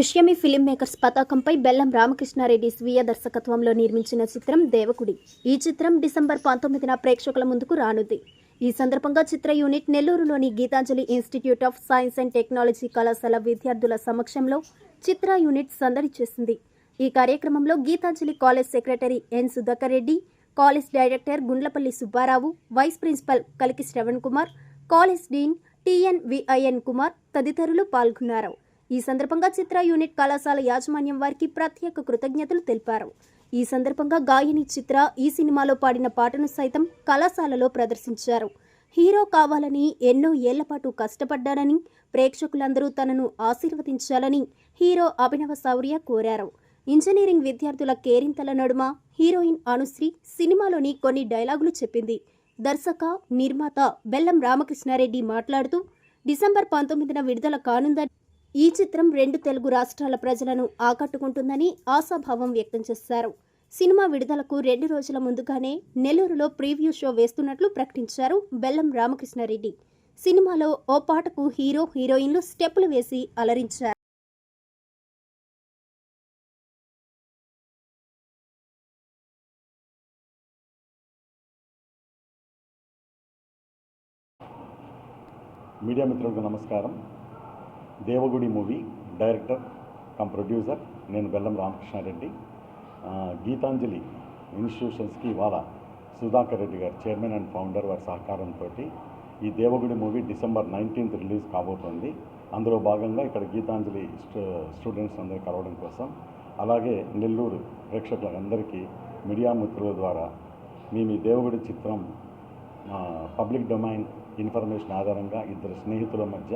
Pushyami film makers పతాకంపై బెల్లం రామకృష్ణారెడ్డి స్వీయ దర్శకత్వంలో నిర్మించిన చిత్రం దేవకుడి. ఈ చిత్రం డిసెంబర్ పంతొమ్మిదిన ప్రేక్షకుల ముందుకు రానుంది. ఈ సందర్భంగా చిత్ర యూనిట్ నెల్లూరులోని Geetanjali institute of science and technology కళాశాల విద్యార్థుల సమక్షంలో చిత్ర యూనిట్ సందడి చేసింది ఈ కార్యక్రమంలో Geetanjali college secretary N Sudhakar Reddy college director Gundlapalli Subbarao vice principal Kaliki Shravan Kumar college dean TN VIN Kumar తదితరులు పాల్గొన్నారు. ఈ సందర్భంగా చిత్ర యూనిట్ కళాశాల యాజమాన్యం వారికి ప్రత్యేక కృతజ్ఞతలు తెలిపారు. ఈ సందర్భంగా గాయని చిత్ర ఈ సినిమాలో పాడిన పాటను సైతం కళాశాలలో ప్రదర్శించారు. హీరో కావాలని ఎన్నో ఏళ్ళపాటు కష్టపడ్డానని ప్రేక్షకులందరూ తనను ఆశీర్వదించాలని హీరో అభినవ శౌర్య కోరారు. ఇంజనీరింగ్ విద్యార్థుల కేరింతల నడుమ హీరోయిన్ అనుశ్రీ సినిమాలోని కొన్ని డైలాగులు చెప్పింది. దర్శక నిర్మాత బెల్లం రామకృష్ణారెడ్డి మాట్లాడుతూ డిసెంబర్ పంతొమ్మిదిన విడుదల కానుందని ఈ చిత్రం రెండు తెలుగు రాష్ట్రాల ప్రజలను ఆకట్టుకుంటుందని ఆశాభావం వ్యక్తం చేశారు. సినిమా విడుదలకు రెండు రోజుల ముందుగానే నెల్లూరులో ప్రీవ్యూ షో వేస్తున్నట్లు ప్రకటించారు బెల్లం రామకృష్ణారెడ్డి. సినిమాలో ఓ పాటకు హీరో హీరోయిన్లు స్టెప్పులు వేసి అలరించారు. మీడియా మిత్రులకు నమస్కారం. Devagudi movie director cum producer నేను బెల్లం రామకృష్ణారెడ్డి. గీతాంజలి ఇన్స్టిట్యూషన్స్కి ఇవాళ సుధాకర్ రెడ్డి గారు చైర్మన్ అండ్ ఫౌండర్ వారి సహకారంతో ఈ Devagudi movie December nineteenth release కాబోతోంది. అందులో భాగంగా ఇక్కడ గీతాంజలి స్టూడెంట్స్ అందరూ కలవడం కోసం అలాగే నెల్లూరు ప్రేక్షకులందరికీ మీడియా మిత్రుల ద్వారా మేము ఈ దేవగుడి చిత్రం పబ్లిక్ డొమైన్ ఇన్ఫర్మేషన్ ఆధారంగా ఇద్దరు స్నేహితుల మధ్య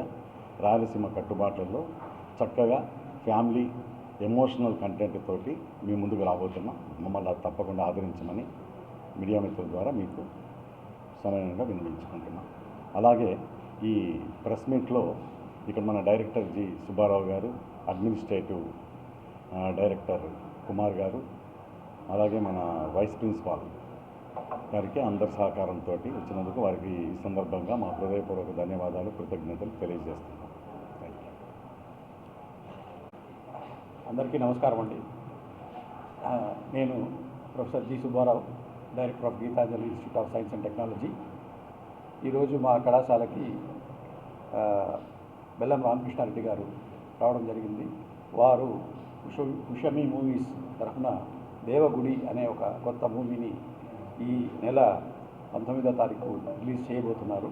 రాయలసీమ కట్టుబాట్లలో చక్కగా ఫ్యామిలీ ఎమోషనల్ కంటెంట్ తోటి మీ ముందుకు రాబోతున్నాం మమ్మల్ని అది తప్పకుండా ఆదరించమని మీడియా మిత్రుల ద్వారా మీకు సమయంగా వినిపించుకుంటున్నాం అలాగే ఈ ప్రెస్ మీట్లో ఇక్కడ మన డైరెక్టర్ జి సుబ్బారావు గారు అడ్మినిస్ట్రేటివ్ డైరెక్టర్ కుమార్ గారు అలాగే మన వైస్ ప్రిన్సిపాల్ గారికి అందరి సహకారంతో వచ్చినందుకు వారికి ఈ సందర్భంగా మా హృదయపూర్వక ధన్యవాదాలు కృతజ్ఞతలు తెలియజేస్తున్నాం థ్యాంక్ యూ అందరికీ నమస్కారం అండి. నేను professor G Subbarao director of Geetanjali institute of science and technology. ఈరోజు మా కళాశాలకి బెల్లం రామకృష్ణారెడ్డి గారు రావడం జరిగింది. వారు కుష కుషమి మూవీస్ తరఫున దేవగుడి అనే ఒక కొత్త మూవీని ఈ నెల పంతొమ్మిదో తారీఖు రిలీజ్ చేయబోతున్నారు.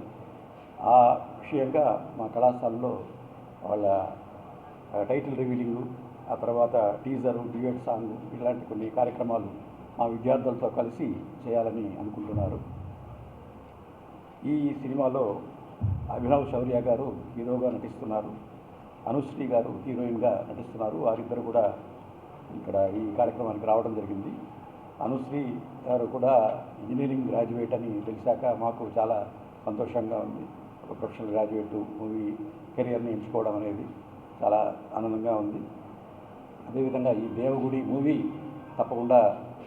ఆ విషయంగా మా కళాశాలలో వాళ్ళ టైటిల్ రివీలింగు ఆ తర్వాత టీజరు డ్యూయట్ సాంగ్ ఇలాంటి కొన్ని కార్యక్రమాలు మా విద్యార్థులతో కలిసి చేయాలని అనుకుంటున్నారు. ఈ సినిమాలో అభినవ్ శౌర్య గారు హీరోగా నటిస్తున్నారు. అనుశ్రీ గారు హీరోయిన్గా నటిస్తున్నారు. వారిద్దరు కూడా ఇక్కడ ఈ కార్యక్రమానికి రావడం జరిగింది. అనుశ్రీ గారు కూడా ఇంజనీరింగ్ గ్రాడ్యుయేట్ అని తెలిసాక మాకు చాలా సంతోషంగా ఉంది. ఒక ప్రొఫెషనల్ గ్రాడ్యుయేట్ మూవీ కెరియర్ని ఎంచుకోవడం అనేది చాలా ఆనందంగా ఉంది. అదేవిధంగా ఈ దేవగుడి మూవీ తప్పకుండా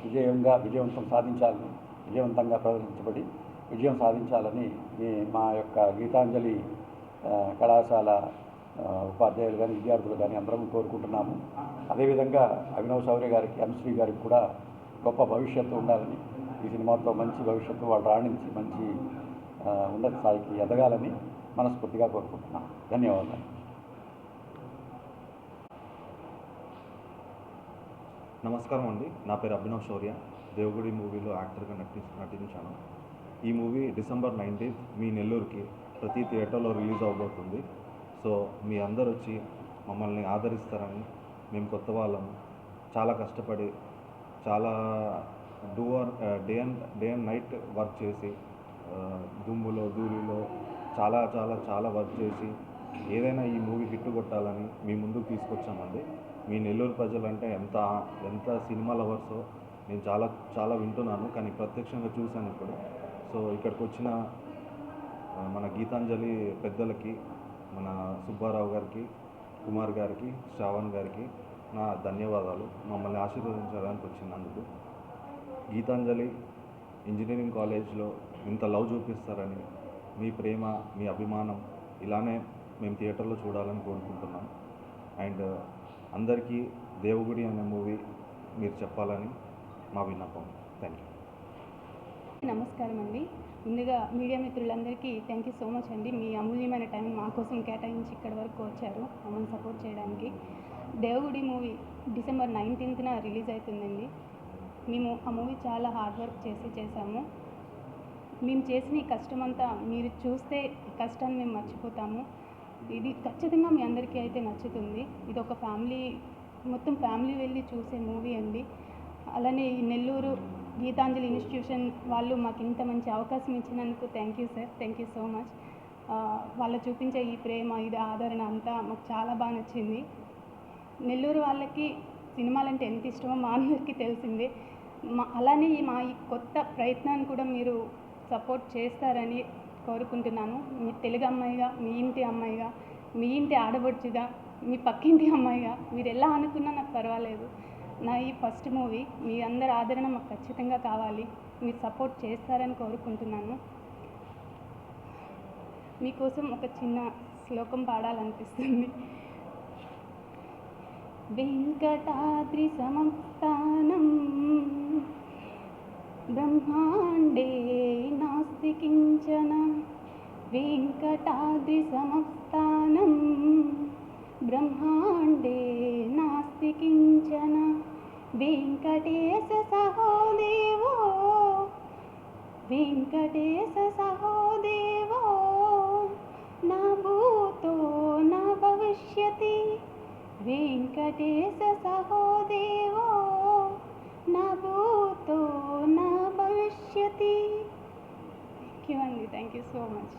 విజయంగా విజయవంతం సాధించాలని విజయవంతంగా ప్రదర్శించబడి విజయం సాధించాలని మా యొక్క గీతాంజలి కళాశాల ఉపాధ్యాయులు కానీ విద్యార్థులు కానీ అందరం కోరుకుంటున్నాము. అదేవిధంగా అభినవ్ శౌర్య గారికి అనుశ్రీ గారికి కూడా గొప్ప భవిష్యత్తు ఉండాలని ఈ సినిమాతో మంచి భవిష్యత్తు వాళ్ళు రాణించి మంచి ఉన్నత స్థాయికి ఎదగాలని మనస్ఫూర్తిగా కోరుకుంటున్నాం ధన్యవాదాలు. నమస్కారం అండి. నా పేరు అభినవ్ శౌర్య. దేవుడి మూవీలో యాక్టర్గా నటి నటించాను ఈ మూవీ డిసెంబర్ నైన్టీన్త్ మీ నెల్లూరుకి ప్రతి థియేటర్లో రిలీజ్ అవబోతుంది. సో మీ అందరు వచ్చి మమ్మల్ని ఆదరిస్తారని మేము కొత్త వాళ్ళము. చాలా కష్టపడి చాలా do day and day and night work చేసి దుమ్ములో ధూళిలో చాలా చాలా చాలా వర్క్ చేసి ఏదైనా ఈ మూవీ హిట్ కొట్టాలని మీ ముందుకు తీసుకొచ్చామండి. మీ నెల్లూరు ప్రజలంటే ఎంత ఎంత సినిమా లవర్సో నేను చాలా చాలా వింటున్నాను. కానీ ప్రత్యక్షంగా చూశాను ఇప్పుడు. సో ఇక్కడికి వచ్చిన మన గీతాంజలి పెద్దలకి మన సుబ్బారావు గారికి కుమార్ గారికి శ్రావణ్ గారికి నా ధన్యవాదాలు. మమ్మల్ని ఆశీర్వదించడానికి వచ్చినందుకు. గీతాంజలి ఇంజనీరింగ్ కాలేజ్లో ఇంత లవ్ చూపిస్తారని మీ ప్రేమ మీ అభిమానం ఇలానే మేము థియేటర్లో చూడాలని కోరుకుంటున్నాం. అండ్ అందరికీ దేవగుడి అనే మూవీ మీరు చెప్పాలని మా విన్నపం. థ్యాంక్ యూ నమస్కారం అండి ముందుగా మీడియా మిత్రులందరికీ థ్యాంక్ యూ సో మచ్ అండి. మీ అమూల్యమైన టైం మా కోసం కేటాయించి ఇక్కడి వరకు వచ్చారు మమ్మల్ని సపోర్ట్ చేయడానికి. దేవగుడి మూవీ డిసెంబర్ నైన్టీన్త్న రిలీజ్ అవుతుందండి. మేము ఆ మూవీ చాలా హార్డ్ వర్క్ చేసి చేశాము. మేము చేసిన ఈ కష్టం అంతా మీరు చూస్తే కష్టాన్ని మేము మర్చిపోతాము. ఇది ఖచ్చితంగా మీ అందరికీ అయితే నచ్చుతుంది. ఇది ఒక ఫ్యామిలీ మొత్తం ఫ్యామిలీ వెళ్ళి చూసే మూవీ అండి. అలానే ఈ నెల్లూరు గీతాంజలి ఇన్స్టిట్యూషన్ వాళ్ళు మాకు ఇంత మంచి అవకాశం ఇచ్చినందుకు thank you sir. Thank you so much. వాళ్ళు చూపించే ఈ ప్రేమ ఇది ఆదరణ అంతా మాకు చాలా బాగా నచ్చింది. నెల్లూరు వాళ్ళకి సినిమాలంటే ఎంత ఇష్టమో మా అందరికీ తెలిసిందే. మా అలానే మా ఈ కొత్త ప్రయత్నాన్ని కూడా మీరు సపోర్ట్ చేస్తారని కోరుకుంటున్నాను మీ తెలుగు అమ్మాయిగా మీ ఇంటి అమ్మాయిగా మీ ఇంటి ఆడబడుచుగా మీ పక్కింటి అమ్మాయిగా మీరు ఎలా అనుకున్నా నాకు పర్వాలేదు. నా ఈ ఫస్ట్ మూవీ మీ అందరి ఆదరణ మాకు ఖచ్చితంగా కావాలి. మీరు సపోర్ట్ చేస్తారని కోరుకుంటున్నాను. మీకోసం ఒక చిన్న శ్లోకం పాడాలనిపిస్తుంది. వెంకటాద్రి సమస్థానం బ్రహ్మాండే నాస్తి కించన వెంకటాద్రి సమస్థానం. బ్రహ్మాండే నాస్తి కించన వెంకటేశ సహోదేవో. వెంకటేశ సహోదేవో నా భూతో నా భవిష్యతి. వెంకటేశ సహోదేవో నా భూతో నా Thank you, Andy. Thank you so much.